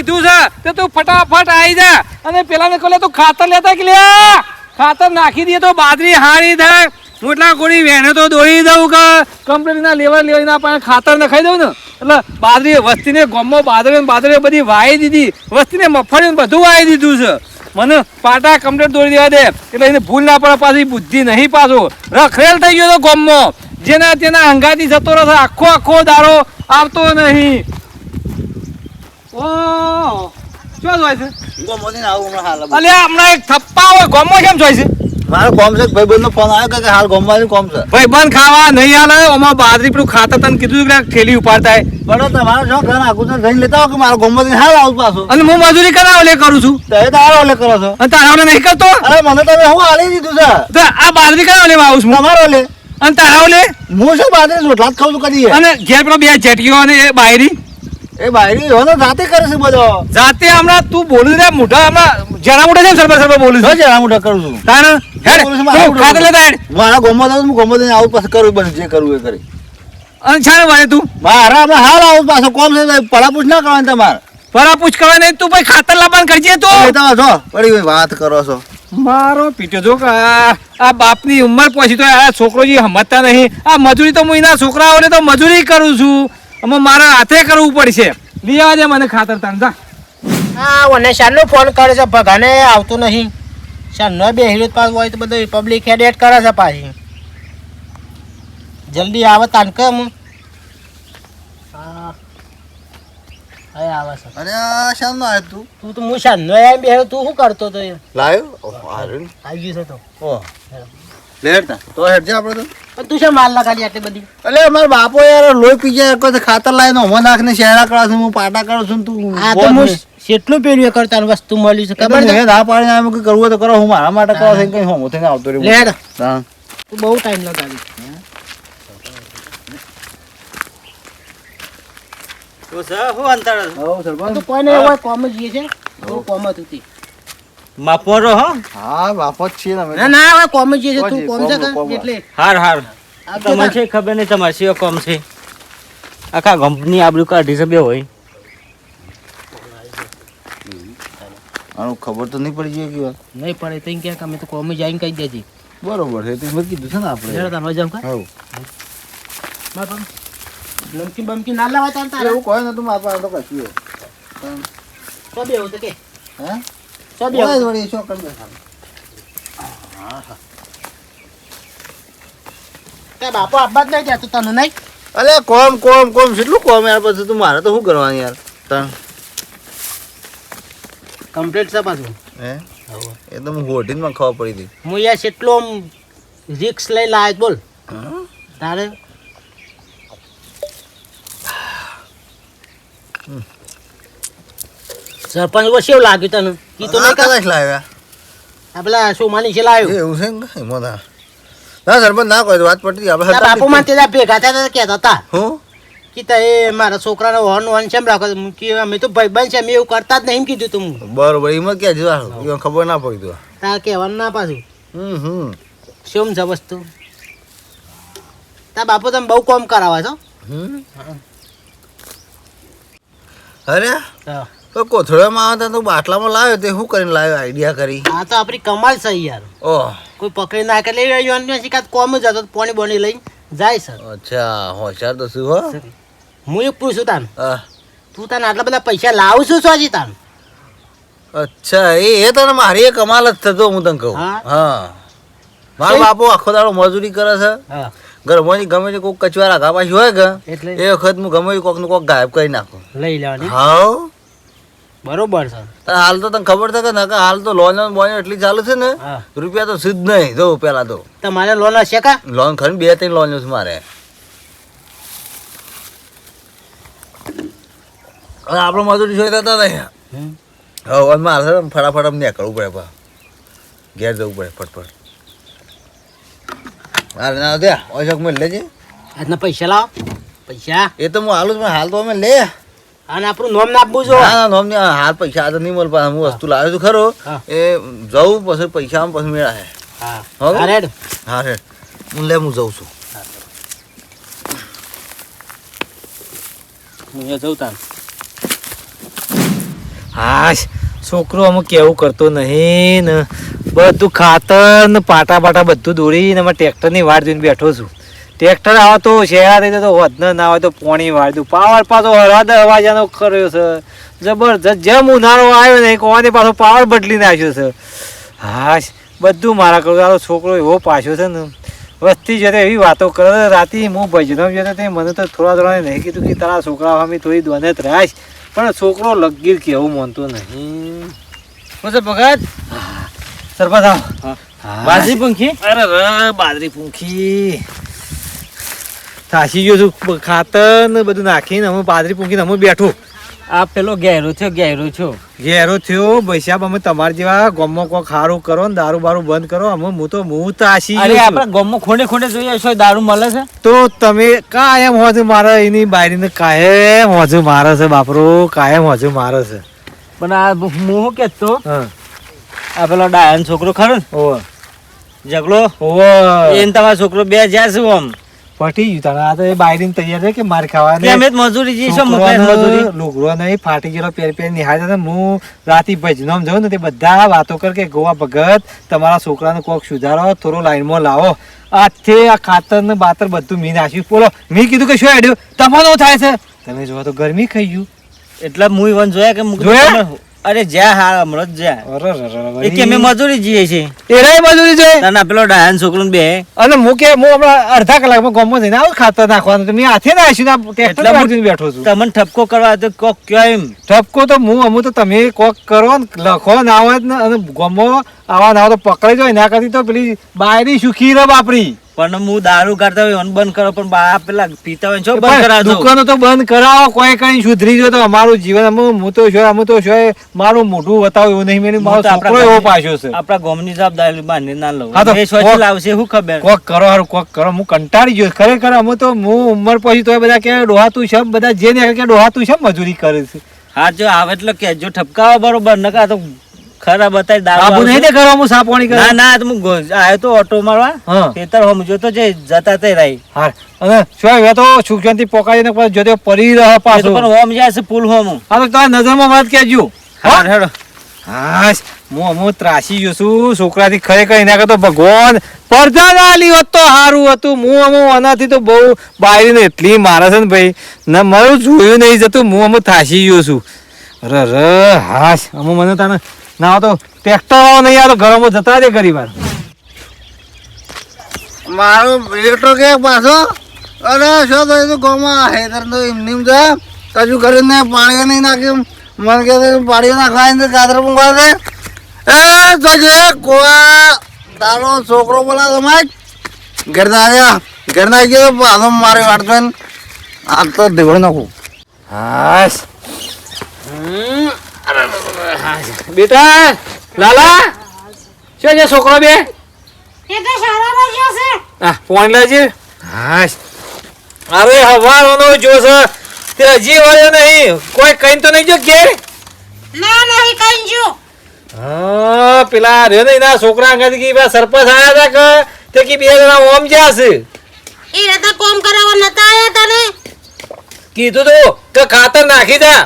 કીધું છે કે તું ફટાફટ આવી જા. અને પેલાને કહે તું ખાતર લેતા કે લ્યા? ખાતર નાખી દઈએ તો બાજરી હારી થાય. મોટલા કોડી વેણે તો દોડી દઉં કે? કંપનીના લેવલ ના પણ ખાતર નખાઈ દઉં ને? એટલે બાજરી વસ્તીને ગમો બાજરી બાજરી બધી વાઈ દીધી. વસ્તીને મફળી બધું વાઈ દીધું છે. મને પાટા કમ્પ્લેટ દોડી દેવા દે. એટલે એને ભૂલ ના પડે પાછી, બુદ્ધિ નહીં પાછો. રખરેલ થઈ ગયો તો ગમો જેના તેના અંગાથી જતો રહેશે આખો આખો દારો આવતો નહીં. ઓહ શું જોય છે? ગોમોથી આવું હમણાં હાલ અલ્યા હમણાં એક થપ્પા હોય ગમો કેમ જોય છે? મારો કોમ છે ભાઈ નો ફોન આવ્યો કે હાલ ગોમમાં કોમ છે? ભાઈ બંધ ખાવા નહીં હાલે આમાં બાદરી પેલું ખાતા તને કીધું કે ઠેલી ઉપાડતા. બરો તમારો શોખ ઘર આખું તો જઈને લેતા હો કે મારો ગોમમાં હાલ આવું પાછું? અને હું મજૂરી કરાવ લે કરું છું. તો તારો ઓલે કરો છો. અને તારા નહીં કરતો? અરે મને તમે હું આલી દીધું છે. તો આ બાજરી કરાવ લેવા આવું છું. તમારો ઓલે. અને તારા ઓલે? હું શું બાદરી રોટલા જ ખાઉં છું કદી અને ઘેર પેલો બે જેટીઓ અને એ બાયરી. એ બાયરી જોનો જાતે કરે છે બધો. જાતે હમણાં તું બોલી રહ્યા મોઢા હમણાં જરા મોઢા છે સરબા સરબા બોલું છું? જરા મોઢા કરું છું. તાણ હેડ તું ખાતે લેતા હેડ. મારા ગોમો જાઉં હું ગોમો દઈને આવું પાછું કરું બસ જે કરવું એ કરી. અને છાને વાય તું? મારા હમણાં હાલ આવું પાછો કોમ છે પડાપૂછ ના કરવાની તમારે. પડાપૂછ કરવા નહીં તું ભાઈ ખાતર લાવવાનું કરજે તો. તમે છો પડી વાત કરો છો. મારો પીટ્યો જો આ આ બાપની ઉંમર પહોંચી તો આ છોકરો જે સમજતા નહીં. આ મજૂરી તો હું એના છોકરાઓને તો મજૂરી કરું છું. આમાં મારા હાથે કરવું પડશે. લઈ આવજે મને ખાતર તાન જા. હા મને શાનનો ફોન કરે છે. ભગાને આવતું નહીં. શાનનો બે હિરોત પાસ હોય તો બધું પબ્લિક હેડ કરે છે પાછી. જલ્દી આવે તાન કે હું? હા. આવે છે. અરે આવ્યો તું. તું તો હું શાનનો એમ બે તું શું કરતો તો? લાવ્યો આવી ગયું છે તો. ઓ તો હેડ આપણે તો. તું શું માલ લગાડી આટલી બધી? અલે અમાર બાપો યાર લોહી પી જાય કોઈ ખાતર લાવીને હોમો નાખને શહેરા કરો છું હું પાટા કરું છું ને તું આ તો હું ને. કેટલું પેલું કરતા વસ્તુ મળી છે ખબર છે? ના પાડીને આમ કે કરવું તો કરો હું મારા માટે કરો છું કઈ હોમો થઈને આવતો રહ્યો. લેડ હા. તું બહુ ટાઈમ લગાડી. હવ સરપંચ. તો કોઈ નહીં કોમ જ જઈએ છે બહુ કોમ હતું. તે માપોરો હો? હા બાપો જ છીએ તમે. ના ના હવે કોમ જ છે તું કોમ છે. એટલે હાર હાર. તમને છે ખબર નહીં તમારે શિયો કોમ છે? આખા કંપની આબરૂ કાઢી છે બે હોય. આનું ખબર તો નહીં પડી જાય કે વાત નહીં પડે તો ક્યાંક કે અમે તો કોમ જઈને કહી દેજે. બરોબર છે તે મેં કીધું છે ને આપણે. જરા તાર જાવ કા હા બાપા નમકીન બમકી ના લાવા તાર તારા. એવું કોઈ નતું મારા પાસે તો કશું તો બે તો કે. હે? સો બે વળી શું કરી બેઠા તે બાપો આબા જ નહીં કહેતો તને નહીં? અલે કોમ કોમ કોમ કેટલું કોમ યાર? પછી તું મારે તો શું કરવાનું યાર? તણ કમ્પ્લીટ છે પાછું હે? એ તો હું હોટીનમાં પડી હતી. હું યાર કેટલો રિક્સ લઈ લાવ્યો બોલ. તારે? સરપંચ વો કેવું લાગ્યું તને? કીધું નહીં કે કદાચ લાવ્યા. આ પેલા સોમાની છે લાવ્યો. એવું છે ને એમાં ના ના સરપંચ ના કોઈ વાત પડતી આપણે બાપુ માં તે ભેગા થયા હતા કહેતા હતા. હું? કે તે મારા છોકરાનો હોર્ન હોર્ન છે રાખો? કે અમે તો ભાઈ બંધ છે અમે એવું કરતા જ નહીં એમ કીધું તું બરોબર એમાં ક્યાં જવાનું ખબર ના પડી તું. તા કહેવાનું ના પાછું. હમ હમ. શું છે વસ્તુ તા? બાપુ તમે બહુ કોમ કરાવા છો હમ? અરે? હા. તો કોથળામાં આવતા તો બાટલામાં લાવ્યો તે શું કરીને લાવ્યો? આઈડિયા કરી. આ તો આપણી કમાલ છે યાર. ઓહ. કોઈ પકડી નાખે લઈ આવ્યો શિકાત કોમ જ હતો પોણી બોણી લઈને જાય સર અચ્છા હોશિયાર તો શું હો? હું એક પૂછું તાન. તું તાન આટલા બધા પૈસા લાવું છું સોજી તાન? અચ્છા એ એ તને મારી એ કમાલ જ થતો હું તને કહું. હા? હા. મારો બાપુ આખો દાડો મજૂરી કરે છે. હા. ઘરમાં ગમે તે કોઈક કચવારા ગાપાશ હોય કે એટલે? એ વખત હું ગમે કોકનું કોક ગાયબ કરી નાખું. લઈ લેવાની. હાવ બરોબર છે. હાલ તો તને ખબર છે કે ના હાલ તો લોન બોન એટલી ચાલુ છે ને રૂપિયા તો સીધ નહીં. જો પેલા તો. તમારે લોન હશે કા? લોન ખરી બે ત્રણ લોન છે મારે. આપણે મજૂરી જોઈ જતા હતા હમ. હવે મારે છે ફટાફટ અમને નીકળવું પડે પા ઘેર જવું પડે ફટફટ. મારે ના ત્યાં ઓછોક મેં લેજે. આજના પૈસા લાવો. પૈસા. એ તો હું હાલું જ હાલ તો અમે લે. અને આપણું નોમ નાખવું જો. ના નોમ હાલ પૈસા આ તો નહીં મળે હું વસ્તુ લાવ્યો છું ખરો. એ જવું પછી પૈસા આમ પછી મેળા હે. હા? હા? રેડ. હું લે હું જઉં છું. હું. જઉં તાન હા છોકરો અમુક કેવું કરતો નહીં ને. બધું ખાતર ને પાટા પાટા બધું દોડીને અમે ટ્રેક્ટરની વાટ જોઈને બેઠો છું. ટ્રેક્ટર આવે તો જાય તો વધન ના આવે તો પોણી વાળી દઉં. પાવર પાછો હરાદ અવાજાનો કર્યો છે. જબરજસ્ત જેમ ઉનાળો આવ્યો ને કોવાની પાછો પાવર બદલી નાખ્યો છે. હાશ બધું મારા કરું આ છોકરો એવો પાછો છે ને. વસ્તી જતે એવી વાતો કરે રાતે હું ભજનમ જતો તે મને તો થોડા થોડા નહીં કીધું કે તારા છોકરા સામે થોડી દોને રાશ પણ છોકરો લગીર કેવું માનતો નહીં. હું છે ભગત? સરપંચ આવો હા. હા. પંખી? અરે ર બાજરી પૂંખી. થાસી ગયો છું. ખાતર ને બધું નાખીને અમે પાદરી પૂંખીને અમે બેઠું. આ પેલો ઘેરો થયો ઘેરો છો ઘેરો થયો. બૈસાબ અમે તમારા જેવા ગમો કો ખારું કરો ને દારૂ બારૂ બંધ કરો. અમે હું તો હું તાશી અરે ગયો છું. ખોડે ખોંડે જોઈએ છો દારૂ મળે છે? તો તમે કાયમ હોજો મારે એની બાયરીને કાયમ હોજો મારે છે બાપરો. કાયમ હોજો મારે છે. પણ આ હું કે તો હા. આ પેલો ડાયન છોકરો ખરો ને? ઓવ. ઝઘડો? ઓવ. એને તમારો છોકરો બે જ્યાં છે આમ. પટી ગયું. આ તો એ બાયરીને તૈયાર છે કે માર ખાવાની? અમે મજૂરી જઈએ છો મજૂરી? લુગરો નહીં ફાટી ગયેલો પેર પેર નિહાળે છે હું રાતી ભજનોમ જાઉં ને તે બધા વાતો કર કે ગોવા ભગત તમારા છોકરાને કોક સુધારો થોડો લાઈનમાં લાવો. આજથી આ ખાતર ને બાતર બધું મી નાખ્યું. બોલો મેં કીધું કે શું હેડ્યું તમારું થાય છે? તમે જોવા તો ગરમી ખાઈ ગયું. એટલે હું ઈવન જોયા કે જોયા? અરે જ્યાં હાલ હમણાં જ જ્યાં. એ કે અમે મજૂરી જઈએ છીએ. એરાય મજૂરી છે? ના પેલો ડાયન છોકરો બે. અને હું કે હું હમણાં અડધા કલાકમાં ગોમો જઈને આવું ખાતર નાખવાનું. તો મેં હાથે ના આવીશું ને ટ્રેક્ટર બેઠો છું. તમને ઠપકો કરવા તો કોક કયો એમ. ઠપકો તો હું અમુક તો તમે કોક કરો ને લખો ના આવે ને અને ગમો આવા ના તો પકડાઈ જાય ના કરતી તો પેલી બાયરી સુખી રે બાપરી? પણ હું દારૂ કાઢતા હોય બંધ કરો પણ બા પેલા પીતા હોય છો બંધ પણ દુકાનો તો બંધ કરાવો કોઈ કઈ સુધરી ગયો તો અમારું જીવન અમે હું તો છો અમે તો છો મારું મોઢું બતાવું એવું નહીં મેં મારો છોકરો એવો પાછો છે. આપણા ગામની જવાબદારી બાંધી ના લઉં. હા તો એ સ્વચ્છ લાવશે શું ખબર. કોક કરો હારું કોક કરો હું કંટાળી ગયો ખરેખર અમે તો હું ઉંમર પછી તો બધા કે ડોહાતું છે બધા જે ને કે ડોહાતું છે મજૂરી કરે છે. હા જો આવે એટલે કેજો ઠપકાવો બરોબર નકા તો ખરા બતાવી દાબુ નહીં આવશે. દે કરો હું સાપવાણી કરે? ના ના તો હું આયો તો ઓટો મારવા. હા. ખેતર હમ જોતો જે જતા તે રહી. હાર અને શું હવે તો સુખશાંતિ પોકાડીને પછી જોતે પડી રહે પાછું. પણ હોમ જાય છે પુલ હોમ. હા તો તારા નજરમાં વાત કહેજો હા હેડો. હા હું અમુક ત્રાસી ગયો છું. છોકરાથી ખરેખર એના કરતો ભગવાન પડદા ના લી હોત તો સારું હતું. હું અમુક આનાથી તો બહુ બાયરીને એટલી મારે છે ને ભાઈ. ના મારું જોયું નહીં જતું. હું અમુક થાસી ગયો છું. અરે રે હાશ. અમુક મને તને ના તો ટ્રેક્ટર વાળો નહીં આ તો ઘરમાં જતા દે ઘરી વાર. મારો બેટો કે પાછો? અરે શું તો તું? ગામમાં હેતર તો એમની એમ છે. કજુ કરીને પાણી નહીં નાખ્યું. મને કે પાણી નાખવા ને કાતર મૂકવા દે એ તો જે કોવા તારો છોકરો બોલા તમે ઘર ના આવ્યા. ઘર ના ગયો પાછો મારે વાટતો આ તો દેવડ નાખું. હાશ. બેટા લાલા શું છે છોકરો બે? એ તો શાળામાં ગયો છે. આ ફોન લેજે અરે હવાનો જો છે તે હજી વળ્યો નહીં. કોઈ કઈ તો નહીં જો કે? ના નહીં કઈ જો. હા પેલા રહ્યો નહીં ના છોકરા અંગાથી કી પેલા સરપંચ આયા હતા કે? તે કી બે જણા ઓમ જાશે છે. એ રતા કોમ કરાવવા નતા આયા તને? કીધું તો કે ખાતર નાખી દા.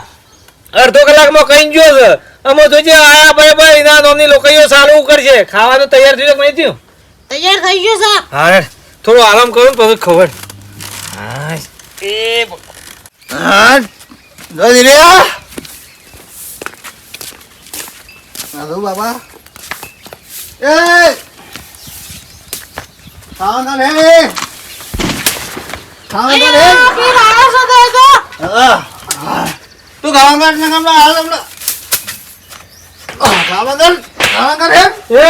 અડધો કલાકમાં કઈ ગયો છે. અમે તો જે આયા ભાઈ ભાઈ ના નોની લોકોઈઓ સારું કરશે. ખાવાનું તૈયાર થયું કે નહીં થયું? તૈયાર થઈ ગયું છે. હા થોડો આરામ કરો ને પછી ખબર. હા. એ હા જો હાલો બાબા. એ! ખાવા લે. ખાવા લે. એ પી લાયો છે તો ગાવા કાઢ ના કામ હાલ હમણાં ખાવા કર? હે. એ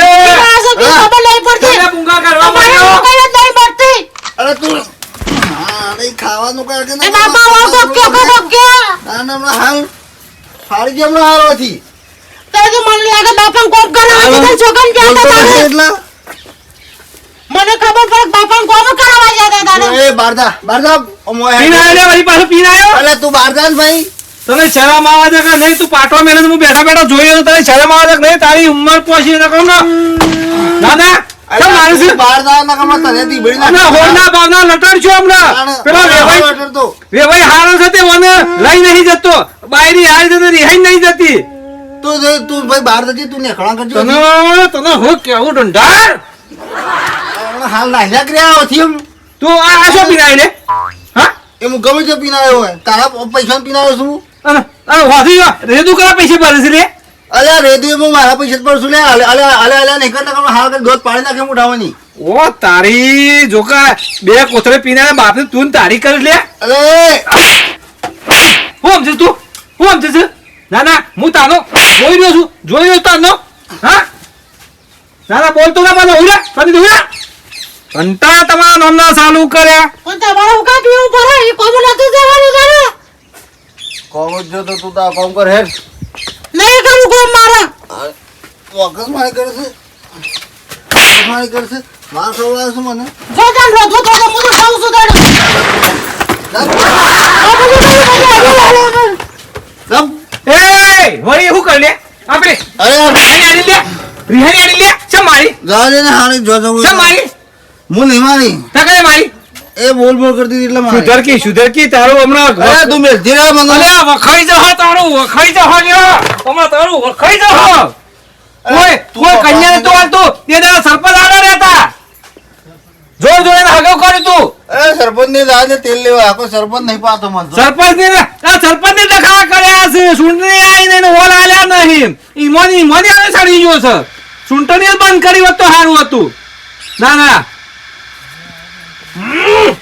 છે પી ખબર નહીં પડતી. તને પૂંગા કરવા માંડ્યો? કઈ નહીં પડતી. અરે તું હા અરે ખાવાનું કર કે એ બાપા વાળ તો ક્યો ક્યાં ના ના હાલ. ફાડી ગયો હમણાં હાલવાથી તો તો મને લાગે બાપા એટલા? ખબર પડે બાપા કોમ કરાવવા જતા તારે. એ ઓમો હે. પીને લે, વળી પાછો પીને આયો? અલે તું જા ભાઈ? તને શરમ આવે છે કે નહીં? તું પાટવા મેલે હું બેઠા બેઠા જોઈ રહ્યો તને શરમ આવે છે કે નહીં? તારી ઉંમર પહોંચી ને. કહું ને ના ના? તું ના આ શું પીનાય હા? એમ હું ગમે તે પીનાયો તારા પૈસા પીનાયો છું. રેદુ કરા પૈસે ભરે છે લે? અલ્યા રેડિયો મારા પૈસા જ પડશું લે. અલે અલે અલે અલે નહીં કરતા કરું હાલ કરી દોધ પાડી નાખે ઉઠાવવાની ઓ તારી જોકા બે કોથળે પીને બાપને તું તારી કરી લે. અરે હું સમજે તું? હું સમજે છે? ના ના હું તાનો જોઈ રહ્યો છું. જોઈ રહ્યો તાનો. હા? ના ના બોલતો ના પાછો ઉડા પાછી ઉડા. ઘંટા તમારા નોંધા ચાલુ કર્યા. પણ તમારે હું કાં પીવું પડે? એ કોમ નતું જવાનું તારે કોમ જ જો તો તું તો આ કોમ કર હેડ. નહીં કરું કોમ મારા. વખત મારે કરશે મારે કરશે માર સવાલ છે મને? જો જાન રો તો તો હું તો ખાઉં છું દાડો ગપ. એ વળી શું કરી લે? આપણે અરે રિહાની આડી લે? રિહાની આડી લે? છે મારી? જવા દે ને હારી જો જવું છે. મારી? હું નહીં મારી. તકડે મારી? એ બોલ બોલ કરતી હતી એટલે સુધરકી સુધરકી તારું હમણાં અરે તું રહે મને અલ્યા વખાઈ જા તારું વખાઈ જા લ્યો હમણાં તારું વખાઈ જા કોઈ કોઈ કન્યાને તો હાલતો. તે દા સરપંચ આગળ રહેતા. જોર જોડે હગાવ કર્યું તું. અરે સરપંચ ને જા દે તેલ લેવા. આખો સરપંચ નહીં પાતો મને સરપંચ ને આ સરપંચ ને ડખા કર્યા છે. સુંડની આઈ ને ઓલ આલ્યા નહીં. ઈમોની ઈમોની આવે સડી ગયો છે. સુંટણી બંધ કરી હોત તો સારું હતું. ના ના.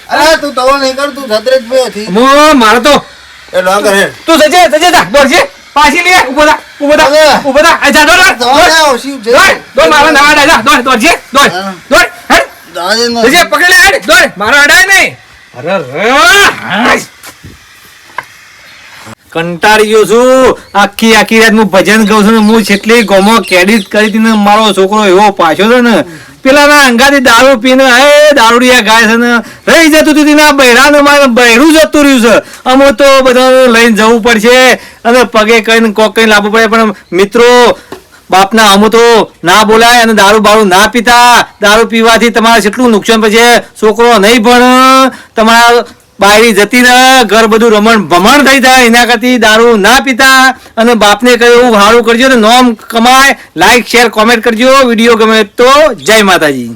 અરે તું તવો નહીં કર તું છત્રીસ બે હતી મો મારે તો એ ડોંગર હેડ. તું જજે જજે જા દોડજે પાછી લે ઊભો થા ઊભો થા ઊભો થા. આ જા દોડ દોડ. છે. દોડ. દોડ મારા ના જા દોડ દોડજે દોડ. દોડ હેડ. જવા દે પકડી લે દોડ મારા અડાય નહીં. અરે રે. કંટાળી ગયો છું. આખી આખી રાત હું ભજન ગાઉં છું હું છેટલી ગોમો કેડિત કરી હતી ને મારો છોકરો એવો પાછો છે ને પેલા ના અંગાથી દારૂ પીને હે દારૂડિયા ગાય છે ને, રહી જતું હતું તેના બૈરાને મારે બહેરું જતું રહ્યું છે. અમો તો બધા લઈને જવું પડશે અને પગે કઈને કોક કઈ લાવવું પડે, પણ મિત્રો, બાપના અમો તો ના બોલાય અને દારૂ બારૂ ના પીતા. દારૂ પીવાથી તમારે કેટલું નુકસાન પછી છોકરો નહીં ભણ. તમારા બાયરી જતી રહે, ઘર બધું રમણ ભમણ થઈ જાય, એના કરતી દારૂ ના પીતા. અને બાપને કહ્યું, એવું સારું કરજો નોમ કમાય લાઈક શેર કોમેન્ટ કરજો, વીડિયો ગમે તો. જય માતાજી.